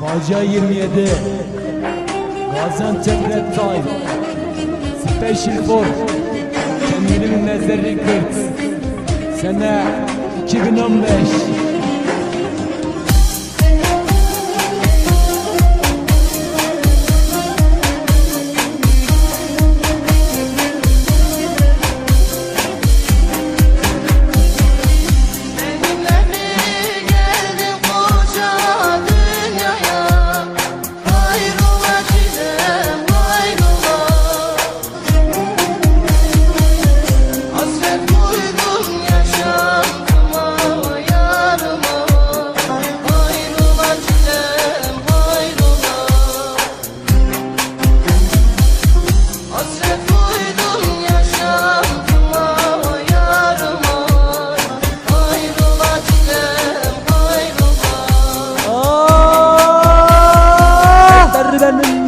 Hoca 27 Gaziantep Red Time Special for Kendinin Mezarı Records Sene 2015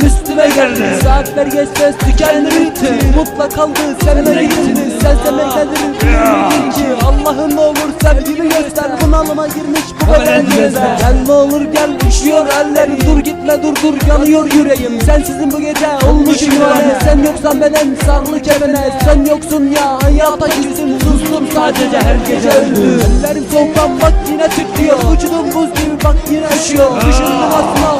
üstüme geldi. Saatler geçmez tükendi bitti Mutla kaldı senle gitti Sen sevmektedir ki Allah'ım ne olur sevgimi göster. Bunalıma girmiş bu gözler Gel ne olur gel üşüyor ellerim. Dur gitme dur dur. Yanıyor yüreğim. Sensizin bu gece. Olmuş yüreğim Sen yoksan beden sarılı kemene Sen yoksun ya hayata küstüm. Sustum sadece her gece öldüm. Ellerim soğuktan bak yine titriyor Vücudum buz gibi bak yine üşüyor. Düşündüm Bizimki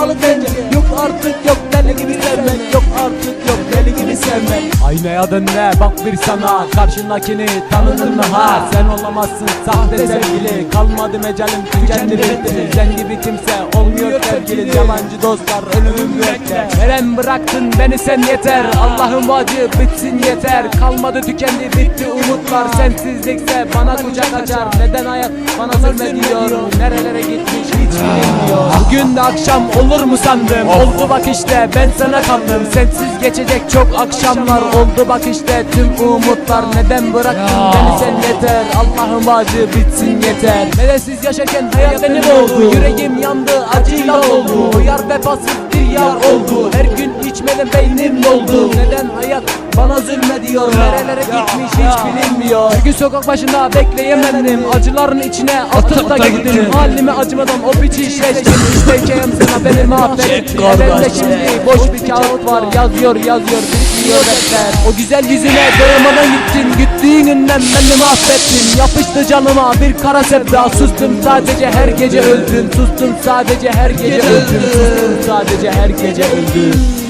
saçmalık bence Yok artık yok deli gibi sevmek. Yok artık yok deli gibi sevmek. Aynaya dönme bak bir sana. Karşındakini tanıdın mı? Ha Sen olamazsın. Sahte sevgili. Kalmadı mecalim tükendi bitti. Sen gibi kimse olmuyor sevgili. Yalancı dostlar ölümün müekler Veren bıraktın beni sen yeter. Allah'ın vacı bitsin yeter. Kalmadı tükendi bitti umutlar. Sensizlikse bana kucak açar. Neden hayat bana zulmediyor. Nerelere gitmiş hiç bilinmiyor Bugün de akşam olur mu sandım Oldu bak işte ben sana kandım. Sensiz geçecek çok akşamlar Oldu bak işte tüm umutlar Neden bıraktın beni sen yeter? Allah'ın vacı bitsin yeter. Neresiz yaşarken hayat beni boğdu Yüreğim yandı acıyla doldu. O yar vefasız bir yar oldu. Her gün içmeden beynim doldu. Neden hayat bana zulmediyor. Nerelere gitmiş hiç bilinmiyor. Gün sokak başında bekleyemedim. Acıların içine atıp da gittim. Halime acımadan o biçi işleştim İsteyeceğim sana beni mahvettin Elimde şimdi boş bir kağıt var. Yazıyor yazıyor bitmiyor defter. O güzel yüzüne doyamadan gittin Gittiğin günden beni mahvettin Yapıştı canıma bir kara sevda. Sustum sadece her gece öldüm. Sustum sadece her gece öldüm. Sustum sadece her gece öldüm